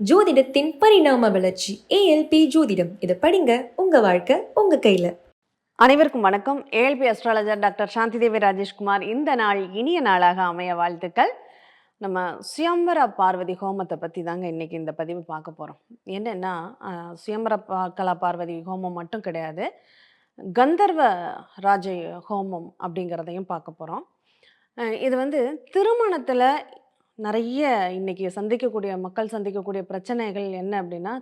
ஜோதிடத்தின் பரிணாம வளர்ச்சி ஏஎல்பி ஜோதிடம். இதை படிங்க உங்க வாழ்க்கை உங்க கையில. அனைவருக்கும் வணக்கம். ALP astrologer doctor Shanthidevi Rajeshkumar இந்த நாள் இனிய நாளாக அமைய வாழ்த்துக்கள். நம்ம சுயம்பர பார்வதி ஹோமத்தை பற்றி தாங்க இன்றைக்கி இந்த பதிவு பார்க்க போகிறோம் என்னென்னா சுயம்பர பா கலா பார்வதி ஹோமம் மட்டும் கிடையாது. கந்தர்வ ராஜ ஹோமம் அப்படிங்கிறதையும் பார்க்க போகிறோம் இது வந்து திருமணத்தில் நிறைய இன்னைக்கு சந்திக்கக்கூடிய மக்கள் சந்திக்கக்கூடிய பிரச்சனைகள் என்ன அப்படின்னா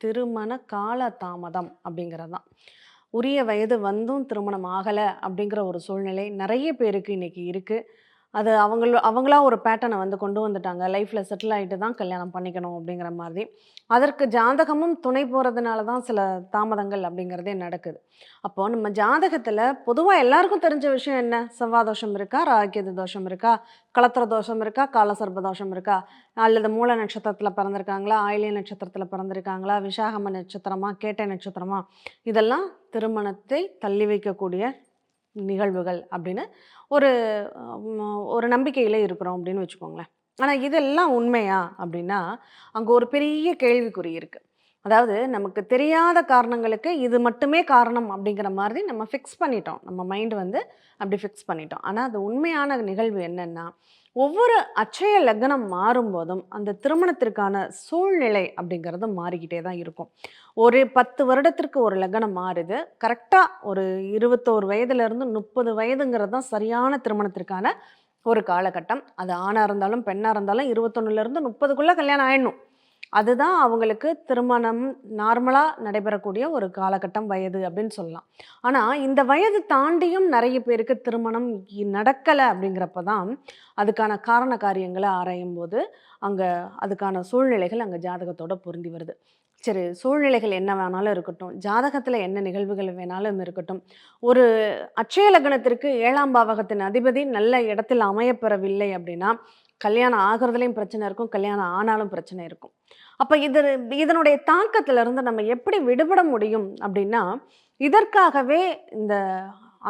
திருமண கால தாமதம் அப்படிங்கிறது தான். உரிய வயது வந்தும் திருமணம் ஆகலை அப்படிங்கிற ஒரு சூழ்நிலை நிறைய பேருக்கு இன்னைக்கு இருக்குது அது அவங்கள அவங்களா ஒரு பேட்டர்னை வந்து கொண்டு வந்துட்டாங்க. லைஃப்பில் செட்டில் ஆகிட்டு தான் கல்யாணம் பண்ணிக்கணும் அப்படிங்கிற மாதிரி. அதற்கு ஜாதகமும் துணை போகிறதுனால தான் சில தாமதங்கள் அப்படிங்கிறதே நடக்குது. அப்போது நம்ம ஜாதகத்தில் பொதுவாக எல்லாருக்கும் தெரிஞ்ச விஷயம் என்ன? செவ்வாய் தோஷம் இருக்கா? ராக்கியது தோஷம் இருக்கா? கலத்திர தோஷம் இருக்கா? காலசர்ப தோஷம் இருக்கா? அல்லது மூல நட்சத்திரத்தில் பிறந்திருக்காங்களா? ஆயிலிய நட்சத்திரத்தில் பிறந்திருக்காங்களா? விசாகம நட்சத்திரமா? கேட்டை நட்சத்திரமா? இதெல்லாம் திருமணத்தை தள்ளி வைக்கக்கூடிய நிகழ்வுகள் அப்படின்னு ஒரு ஒரு நம்பிக்கையில் இருக்கிறோம் அப்படின்னு வச்சுக்கோங்களேன். ஆனால் இதெல்லாம் உண்மையா அப்படின்னா அங்கே ஒரு பெரிய கேள்விக்குறி இருக்குது அதாவது நமக்கு தெரியாத காரணங்களுக்கு இது மட்டுமே காரணம் அப்படிங்கிற மாதிரி நம்ம ஃபிக்ஸ் பண்ணிட்டோம். நம்ம மைண்ட் வந்து அப்படி ஃபிக்ஸ் பண்ணிட்டோம். ஆனால் அது உண்மையான நிகழ்வு என்னென்னா ஒவ்வொரு அச்சய லக்னம் மாறும்போதும் அந்த திருமணத்திற்கான சூழ்நிலை அப்படிங்கிறது மாறிக்கிட்டே தான் இருக்கும். ஒரு பத்து வருடத்திற்கு ஒரு லக்னம் மாறுது. கரெக்டாக ஒரு இருபத்தோரு வயதுலேருந்து முப்பது வயதுங்கிறது தான் சரியான திருமணத்திற்கான ஒரு காலகட்டம். அது ஆணாக இருந்தாலும் பெண்ணாக இருந்தாலும் இருபத்தொன்னுலேருந்து முப்பதுக்குள்ளே கல்யாணம் ஆயிடணும். அதுதான் அவங்களுக்கு திருமணம் நார்மலாக நடைபெறக்கூடிய ஒரு காலகட்டம் வயது அப்படின்னு சொல்லலாம். ஆனால் இந்த வயது தாண்டியும் நிறைய பேருக்கு திருமணம் நடக்கலை அப்படிங்கிறப்ப தான் அதுக்கான காரண காரியங்களை ஆராயும் போது அங்கே அதுக்கான சூழ்நிலைகள் அங்கே ஜாதகத்தோட பொருந்தி வருது. சரி சூழ்நிலைகள் என்ன வேணாலும் இருக்கட்டும். ஜாதகத்தில் என்ன நிகழ்வுகள் வேணாலும் இருக்கட்டும். ஒரு அட்சய லக்னத்திற்கு ஏழாம் பாவகத்தின் அதிபதி நல்ல இடத்தில் அமையப்பெறவில்லை அப்படின்னா கல்யாணம் ஆகிறதுலையும் பிரச்சனை இருக்கும் கல்யாணம் ஆனாலும் பிரச்சனை இருக்கும். அப்போ இது இதனுடைய தாக்கத்திலிருந்து நம்ம எப்படி விடுபட முடியும் அப்படின்னா இதற்காகவே இந்த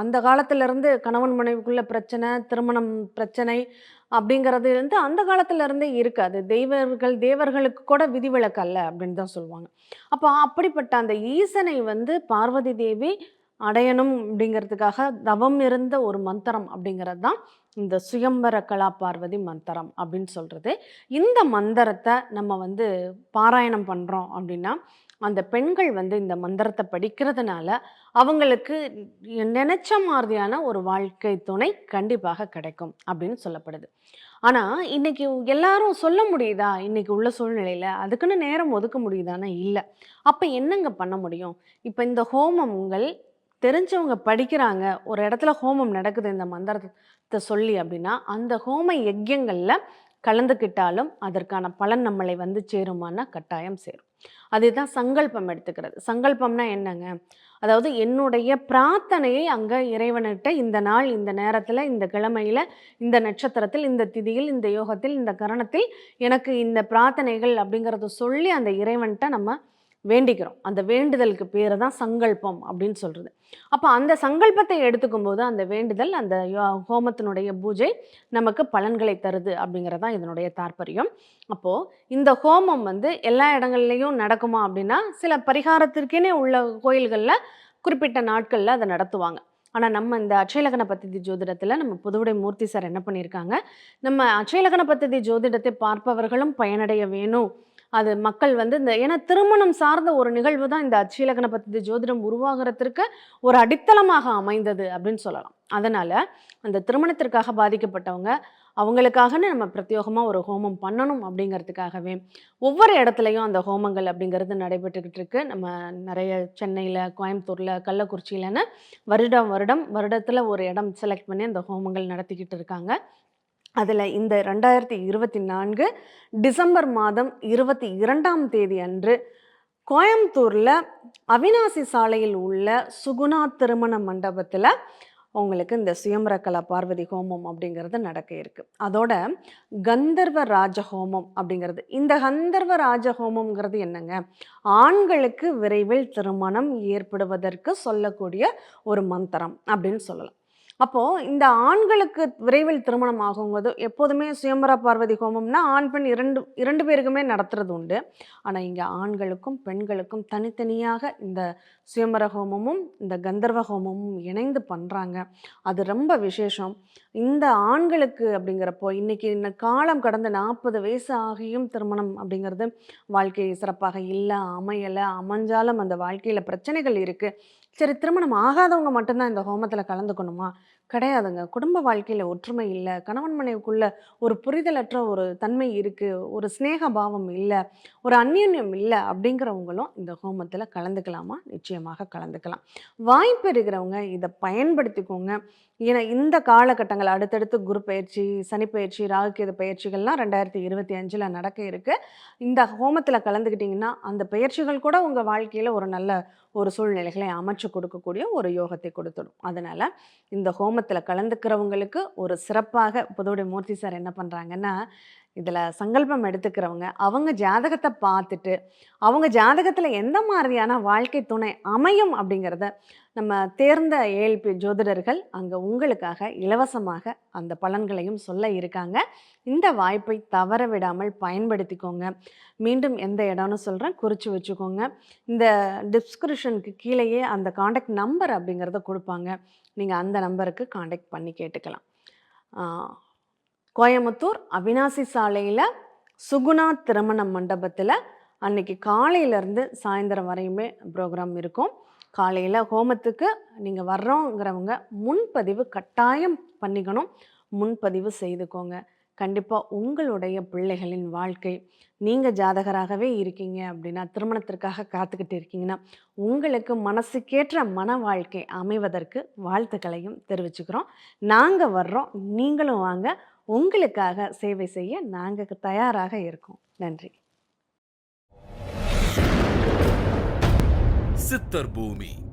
அந்த காலத்துல இருந்து கணவன் மனைவிக்குள்ள பிரச்சனை திருமணம் பிரச்சனை அப்படிங்கிறது வந்து அந்த காலத்திலேருந்தே இருக்காது. தெய்வர்கள் தேவர்களுக்கு கூட விதிவிலக்கு அல்ல அப்படின்னு தான் சொல்லுவாங்க. அப்போ அப்படிப்பட்ட அந்த ஈசனை வந்து பார்வதி தேவி அடையணும் அப்படிங்கிறதுக்காக தவம் இருந்த ஒரு மந்திரம் அப்படிங்கிறது தான் இந்த சுயம்பர கலா பார்வதி மந்திரம் அப்படின்னு சொல்கிறது இந்த மந்திரத்தை நம்ம வந்து பாராயணம் பண்ணுறோம் அப்படின்னா அந்த பெண்கள் வந்து இந்த மந்திரத்தை படிக்கிறதுனால அவங்களுக்கு நினைச்ச மாதிரியான ஒரு வாழ்க்கை துணை கண்டிப்பாக கிடைக்கும் அப்படின்னு சொல்லப்படுது. ஆனால் இன்னைக்கு எல்லாரும் சொல்ல முடியுதா? இன்னைக்கு உள்ள சூழ்நிலையில் அதுக்குன்னு நேரம் ஒதுக்க முடியுதானா இல்லை. அப்போ என்னங்க பண்ண முடியும்? இப்போ இந்த ஹோமங்கள் தெரிஞ்சவங்க படிக்கிறாங்க ஒரு இடத்துல ஹோமம் நடக்குது இந்த மந்திரத்தை சொல்லி அப்படின்னா அந்த ஹோம யஜ்யங்களில் கலந்துக்கிட்டாலும் அதற்கான பலன் நம்மளை வந்து சேருமானா கட்டாயம் சேரும். அதுதான் சங்கல்பம் எடுத்துக்கிறது. சங்கல்பம்னா என்னங்க? அதாவது என்னுடைய பிரார்த்தனையை அங்கே இறைவனிட்ட இந்த நாள் இந்த நேரத்தில் இந்த கிழமையில் இந்த நட்சத்திரத்தில் இந்த திதியில் இந்த யோகத்தில் இந்த கரணத்தில் எனக்கு இந்த பிரார்த்தனைகள் அப்படிங்கிறத சொல்லி அந்த இறைவன்கிட்ட நம்ம வேண்டிக்கிறோம். அந்த வேண்டுதலுக்கு பேர் தான் சங்கல்பம் அப்படின்னு சொல்கிறது அப்போ அந்த சங்கல்பத்தை எடுத்துக்கும் போது அந்த வேண்டுதல் அந்த யோ- ஹோமத்தினுடைய பூஜை நமக்கு பலன்களை தருது அப்படிங்கிறதான் இதனுடைய தாற்பயம். அப்போது இந்த ஹோமம் வந்து எல்லா இடங்கள்லையும் நடக்குமா அப்படின்னா சில பரிகாரத்திற்கேனே உள்ள கோயில்களில் குறிப்பிட்ட நாட்களில் அதை நடத்துவாங்க. ஆனால் நம்ம இந்த அச்சயலகன பத்ததி ஜோதிடத்தில் நம்ம புதுவுடை மூர்த்தி சார் என்ன பண்ணியிருக்காங்க? நம்ம அச்சயலகன பத்ததி ஜோதிடத்தை பார்ப்பவர்களும் பயனடைய வேணும் அது மக்கள் வந்து இந்த ஏன்னா திருமணம் சார்ந்த ஒரு நிகழ்வு தான் இந்த அட்சயலகன பத்தி ஜோதிடம் உருவாகிறதுக்கு ஒரு அடித்தளமாக அமைந்தது அப்படின்னு சொல்லலாம். அதனால் அந்த திருமணத்திற்காக பாதிக்கப்பட்டவங்க அவங்களுக்காகன்னு நம்ம பிரத்யோகமாக ஒரு ஹோமம் பண்ணணும் அப்படிங்கிறதுக்காகவே ஒவ்வொரு இடத்துலையும் அந்த ஹோமங்கள் அப்படிங்கிறது நடைபெற்றுக்கிட்டு இருக்கு. நம்ம நிறைய சென்னையில் கோயம்புத்தூரில் கள்ளக்குறிச்சியிலன்னு வருடம் வருடம் வருடத்தில் ஒரு இடம் செலக்ட் பண்ணி அந்த ஹோமங்கள் நடத்திக்கிட்டு இருக்காங்க. அதில் இந்த ரெண்டாயிரத்தி இருபத்தி நான்கு டிசம்பர் மாதம் இருபத்தி இரண்டாம் தேதி அன்று கோயம்புத்தூரில் அவினாசி சாலையில் உள்ள சுகுணா திருமண மண்டபத்தில் உங்களுக்கு இந்த சுயம்பரக்கலா பார்வதி ஹோமம் அப்படிங்கிறது நடக்க இருக்குது அதோட கந்தர்வ ராஜ ஹோமம் அப்படிங்கிறது. இந்த கந்தர்வ ராஜ ஹோமம்ங்கிறது என்னங்க? ஆண்களுக்கு விரைவில் திருமணம் ஏற்படுவதற்கு சொல்லக்கூடிய ஒரு மந்திரம் அப்படின்னு சொல்லலாம். அப்போ இந்த ஆண்களுக்கு விரைவில் திருமணம் ஆகும்போது எப்போதுமே சுயம்பர பார்வதி ஹோமம்னா ஆண் பெண் இரண்டு இரண்டு பேருக்குமே நடத்துறது உண்டு. ஆனா இங்க ஆண்களுக்கும் பெண்களுக்கும் தனித்தனியாக இந்த சுயம்பர ஹோமமும் இந்த கந்தர்வ ஹோமமும் இணைந்து பண்றாங்க. அது ரொம்ப விசேஷம். இந்த ஆண்களுக்கு அப்படிங்கிறப்போ இன்னைக்கு இந்த காலம் கடந்த நாற்பது வயசு ஆகியும் திருமணம் அப்படிங்கிறது வாழ்க்கை சிறப்பாக இல்லை அமையலை அமைஞ்சாலும் அந்த வாழ்க்கையில் பிரச்சனைகள் இருக்குது சரி திருமணம் ஆகாதவங்க மட்டும்தான் இந்த ஹோமத்தில் கலந்துக்கணுமா? கிடையாதுங்க. குடும்ப வாழ்க்கையில் ஒற்றுமை இல்லை. கணவன் மனைவிக்குள்ள ஒரு புரிதலற்ற ஒரு தன்மை இருக்குது ஒரு சிநேக பாவம் இல்லை. ஒரு அந்யோன்யம் இல்லை அப்படிங்கிறவங்களும் இந்த ஹோமத்தில் கலந்துக்கலாமா? நிச்சயமாக கலந்துக்கலாம். வாய்ப்பு இருக்கிறவங்க இதை பயன்படுத்திக்கோங்க. ஏன்னா இந்த காலகட்டங்கள் அடுத்தடுத்து குரு பயிற்சி சனி பயிற்சி ராகுகேது பயிற்சிகள்லாம் ரெண்டாயிரத்தி இருபத்தி அஞ்சில் நடக்க இருக்கு. இந்த ஹோமத்தில் கலந்துக்கிட்டிங்கன்னா அந்த பயிற்சிகள் கூட உங்கள் வாழ்க்கையில் ஒரு நல்ல ஒரு சூழ்நிலைகளை அமைச்சு கொடுக்கக்கூடிய ஒரு யோகத்தை கொடுத்துடும். அதனால் இந்த ஹோமத்தில் கலந்துக்கிறவங்களுக்கு ஒரு சிறப்பாக புதுவுடைய மூர்த்தி சார் என்ன பண்ணுறாங்கன்னா இதில் சங்கல்பம் எடுத்துக்கிறவங்க அவங்க ஜாதகத்தை பார்த்துட்டு அவங்க ஜாதகத்தில் எந்த மாதிரியான வாழ்க்கை துணை அமையும் அப்படிங்கிறத நம்ம தேர்ந்த ஏழ்பி ஜோதிடர்கள் அங்கே உங்களுக்காக இலவசமாக அந்த பலன்களையும் சொல்ல இருக்காங்க. இந்த வாய்ப்பை தவற விடாமல் பயன்படுத்திக்கோங்க. மீண்டும் எந்த இடம்னு சொல்கிறேன் குறித்து வச்சுக்கோங்க. இந்த டிஸ்கிரிப்ஷனுக்கு கீழேயே அந்த காண்டாக்ட் நம்பர் அப்படிங்கிறத கொடுப்பாங்க. நீங்கள் அந்த நம்பருக்கு காண்டாக்ட் பண்ணி கேட்டுக்கலாம். கோயம்புத்தூர் அவினாசி சாலையில் சுகுணா திருமண மண்டபத்தில் அன்னைக்கு காலையிலேருந்து சாயந்தரம் வரையுமே ப்ரோக்ராம் இருக்கும். காலையில் ஹோமத்துக்கு நீங்கள் வர்றோங்கிறவங்க முன்பதிவு கட்டாயம் பண்ணிக்கணும். முன்பதிவு செய்துக்கோங்க. கண்டிப்பாக உங்களுடைய பிள்ளைகளின் வாழ்க்கை. நீங்கள் ஜாதகராகவே இருக்கீங்க அப்படின்னா திருமணத்திற்காக காத்துக்கிட்டு இருக்கீங்கன்னா உங்களுக்கு மனசுக்கேற்ற மன வாழ்க்கை அமைவதற்கு வாழ்த்துக்களையும் தெரிவிச்சுக்கிறோம். நாங்கள் வர்றோம் நீங்களும் வாங்க. உங்களுக்காக சேவை செய்ய நாங்கள் தயாராக இருக்கோம். நன்றி. சித்தர் பூமி.